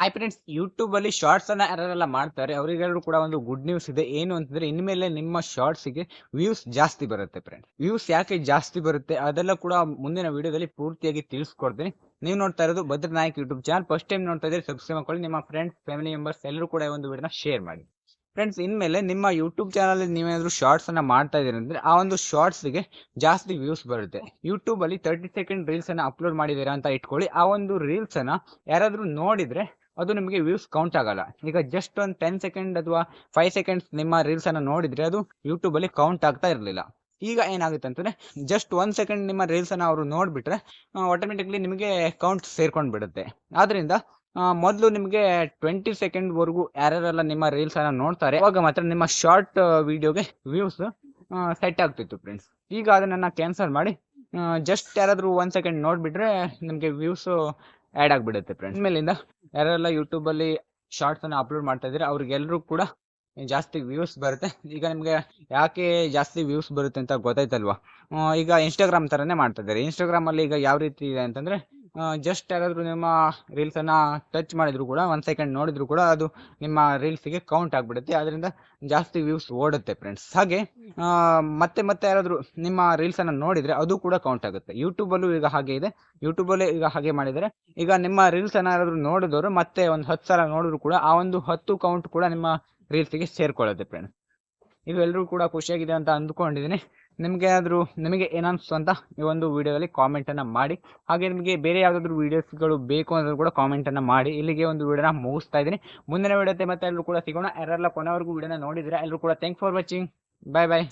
Hi friends YouTube ಅಲ್ಲಿ shorts ಅನ್ನ ಯಾರೆಲ್ಲ ಮಾಡ್ತಾರೆ ಅವರಿಗೆಲ್ಲರೂ ಕೂಡ ಒಂದು ಗುಡ್ ನ್ಯೂಸ್ ಇದೆ. ಏನು ಅಂತಂದ್ರೆ, ಇನ್ಮೇಲೆ ನಿಮ್ಮ ಶಾರ್ಟ್ಸ್ಗೆ ವ್ಯೂಸ್ ಜಾಸ್ತಿ ಬರುತ್ತೆ ಫ್ರೆಂಡ್ಸ್ ವ್ಯೂಸ್ ಯಾಕೆ ಜಾಸ್ತಿ ಬರುತ್ತೆ? ಅದೆಲ್ಲ ಕೂಡ ಮುಂದಿನ ವಿಡಿಯೋದಲ್ಲಿ ಪೂರ್ತಿಯಾಗಿ ತಿಳಿಸ್ಕೊಡ್ತೀನಿ. ನೀವು ನೋಡ್ತಾ ಇರೋದು Bhadra Nayak YouTube channel first time ನೋಡ್ತಾ ಇದ್ರೆ ಸಬ್ಸ್ಕ್ರೈಬ್ ಮಾಡ್ಕೊಳ್ಳಿ. ನಿಮ್ಮ ಫ್ರೆಂಡ್ಸ್ ಫ್ಯಾಮಿಲಿ ಮೆಂಬರ್ಸ್ ಎಲ್ಲರೂ ಕೂಡ ಒಂದು ವಿಡಿಯೋನ ಶೇರ್ ಮಾಡಿ. ಫ್ರೆಂಡ್ಸ್ ಇನ್ಮೇಲೆ ನಿಮ್ಮ ಯೂಟ್ಯೂಬ್ ಚಾನಲ್ ನೀವೇನಾದ್ರೂ ಶಾರ್ಟ್ಸ್ ಅನ್ನ ಮಾಡ್ತಾ ಇದೀರಿ ಅಂದ್ರೆ, ಆ ಒಂದು ಶಾರ್ಟ್ಸ್ಗೆ ಜಾಸ್ತಿ ವ್ಯೂಸ್ ಬರುತ್ತೆ. ಯೂಟ್ಯೂಬ್ ಅಲ್ಲಿ ತರ್ಟಿ ಸೆಕೆಂಡ್ ರೀಲ್ಸ್ ಅನ್ನ ಅಪ್ಲೋಡ್ ಮಾಡಿದೀರಾ ಅಂತ ಇಟ್ಕೊಳ್ಳಿ. ಆ ಒಂದು ರೀಲ್ಸ್ ಅನ್ನ ಯಾರಾದ್ರೂ ನೋಡಿದ್ರೆ ಅದು ನಿಮಗೆ ವ್ಯೂಸ್ ಕೌಂಟ್ ಆಗಲ್ಲ. ಈಗ ಜಸ್ಟ್ ಒಂದು ಟೆನ್ ಸೆಕೆಂಡ್ ಅಥವಾ ಫೈವ್ ಸೆಕೆಂಡ್ಸ್ ನಿಮ್ಮ ರೀಲ್ಸ್ ಅನ್ನು ನೋಡಿದ್ರೆ ಅದು ಯೂಟ್ಯೂಬ್ ಅಲ್ಲಿ ಕೌಂಟ್ ಆಗ್ತಾ ಇರಲಿಲ್ಲ. ಈಗ ಏನಾಗುತ್ತೆ ಅಂತಂದ್ರೆ ಜಸ್ಟ್ ಒನ್ ಸೆಕೆಂಡ್ ನಿಮ್ಮ ರೀಲ್ಸ್ ಅನ್ನ ಅವರು ನೋಡ್ಬಿಟ್ರೆ ಆಟೋಮೆಟಿಕ್ಲಿ ನಿಮಗೆ ಕೌಂಟ್ ಸೇರ್ಕೊಂಡ್ ಬಿಡುತ್ತೆ ಆದ್ರಿಂದ ಮೊದಲು ನಿಮಗೆ ಟ್ವೆಂಟಿ ಸೆಕೆಂಡ್ ವರೆಗೂ ಯಾರ್ಯಾರೆಲ್ಲ ನಿಮ್ಮ ರೀಲ್ಸ್ ಅನ್ನ ನೋಡ್ತಾರೆ, ಅವಾಗ ಮಾತ್ರ ನಿಮ್ಮ ಶಾರ್ಟ್ ವಿಡಿಯೋಗೆ ವ್ಯೂಸ್ ಸೆಟ್ ಆಗ್ತಿತ್ತು ಫ್ರೆಂಡ್ಸ್ ಈಗ ಅದನ್ನ ಕ್ಯಾನ್ಸಲ್ ಮಾಡಿ ಜಸ್ಟ್ ಯಾರಾದ್ರೂ ಒನ್ ಸೆಕೆಂಡ್ ನೋಡ್ಬಿಟ್ರೆ ನಿಮಗೆ ವ್ಯೂಸ್ ಆ್ಯಡ್ ಆಗಿಬಿಡುತ್ತೆ ಫ್ರೆಂಡ್ಸ್ ಮೇಲಿಂದ ಯಾರೆಲ್ಲ ಯೂಟ್ಯೂಬಲ್ಲಿ ಶಾರ್ಟ್ಸನ್ನು ಅಪ್ಲೋಡ್ ಮಾಡ್ತಾ ಇದ್ದೀರಿ ಅವ್ರಿಗೆಲ್ಲರೂ ಕೂಡ ಜಾಸ್ತಿ ವ್ಯೂಸ್ ಬರುತ್ತೆ. ಈಗ ನಿಮಗೆ ಯಾಕೆ ಜಾಸ್ತಿ ವ್ಯೂಸ್ ಬರುತ್ತೆ ಅಂತ ಗೊತ್ತಾಯ್ತಲ್ವಾ? ಈಗ ಇನ್ಸ್ಟಾಗ್ರಾಮ್ ಥರನೇ ಮಾಡ್ತಾ ಇದ್ದಾರೆ. ಇನ್ಸ್ಟಾಗ್ರಾಮಲ್ಲಿ ಈಗ ಯಾವ ರೀತಿ ಇದೆ ಅಂತಂದ್ರೆ ಜಸ್ಟ್ ಯಾರಾದರೂ ನಿಮ್ಮ ರೀಲ್ಸನ್ನು ಟಚ್ ಮಾಡಿದ್ರು ಕೂಡ, ಒಂದು ಸೆಕೆಂಡ್ ನೋಡಿದ್ರು ಕೂಡ ಅದು ನಿಮ್ಮ ರೀಲ್ಸಿಗೆ ಕೌಂಟ್ ಆಗಿಬಿಡುತ್ತೆ. ಅದರಿಂದ ಜಾಸ್ತಿ ವ್ಯೂಸ್ ಓಡುತ್ತೆ ಫ್ರೆಂಡ್ಸ್ ಹಾಗೆ ಮತ್ತೆ ಮತ್ತೆ ಯಾರಾದರೂ ನಿಮ್ಮ ರೀಲ್ಸನ್ನು ನೋಡಿದರೆ ಅದು ಕೂಡ ಕೌಂಟ್ ಆಗುತ್ತೆ. ಯೂಟ್ಯೂಬಲ್ಲೂ ಈಗ ಹಾಗೆ ಇದೆ. ಯೂಟ್ಯೂಬಲ್ಲೇ ಈಗ ಹಾಗೆ ಮಾಡಿದರೆ, ಈಗ ನಿಮ್ಮ ರೀಲ್ಸ್ ಯಾರಾದರೂ ನೋಡಿದವರು ಮತ್ತೆ ಒಂದು ಹತ್ತು ಸಲ ನೋಡಿದ್ರು ಕೂಡ ಆ ಒಂದು ಹತ್ತು ಕೌಂಟ್ ಕೂಡ ನಿಮ್ಮ ರೀಲ್ಸಿಗೆ ಸೇರ್ಕೊಳ್ಳುತ್ತೆ ಫ್ರೆಂಡ್ಸ್ ಇದು ಎಲ್ಲರೂ ಕೂಡ ಖುಷಿಯಾಗಿದೆ ಅಂತ ಅಂದ್ಕೊಂಡಿದ್ದೀನಿ. ನಿಮ್ಗೆ ಏನಾದರೂ ನಿಮಗೆ ಏನನ್ನಿಸ್ತು ಅಂತ ಈ ಒಂದು ವಿಡಿಯೋದಲ್ಲಿ ಕಾಮೆಂಟ್ ಅನ್ನ ಮಾಡಿ. ಹಾಗೆ ನಿಮಗೆ ಬೇರೆ ಯಾವ್ದಾದ್ರು ವೀಡಿಯೋಸ್ಗಳು ಬೇಕು ಅಂದ್ರೂ ಕೂಡ ಕಾಮೆಂಟ್ ಅನ್ನ ಮಾಡಿ. ಇಲ್ಲಿಗೆ ಒಂದು ವಿಡಿಯೋನ ಮುಗಿಸ್ತಾ ಇದ್ದೀನಿ. ಮುಂದಿನ ವಿಡಿಯೋತೆ ಮತ್ತೆ ಎಲ್ಲರೂ ಕೂಡ ಸಿಗೋಣ. ಯಾರೆಲ್ಲ ಕೊನೆವರೆಗೂ ವಿಡಿಯೋನ ನೋಡಿದ್ರೆ ಎಲ್ಲರೂ ಕೂಡ thank for watching bye bye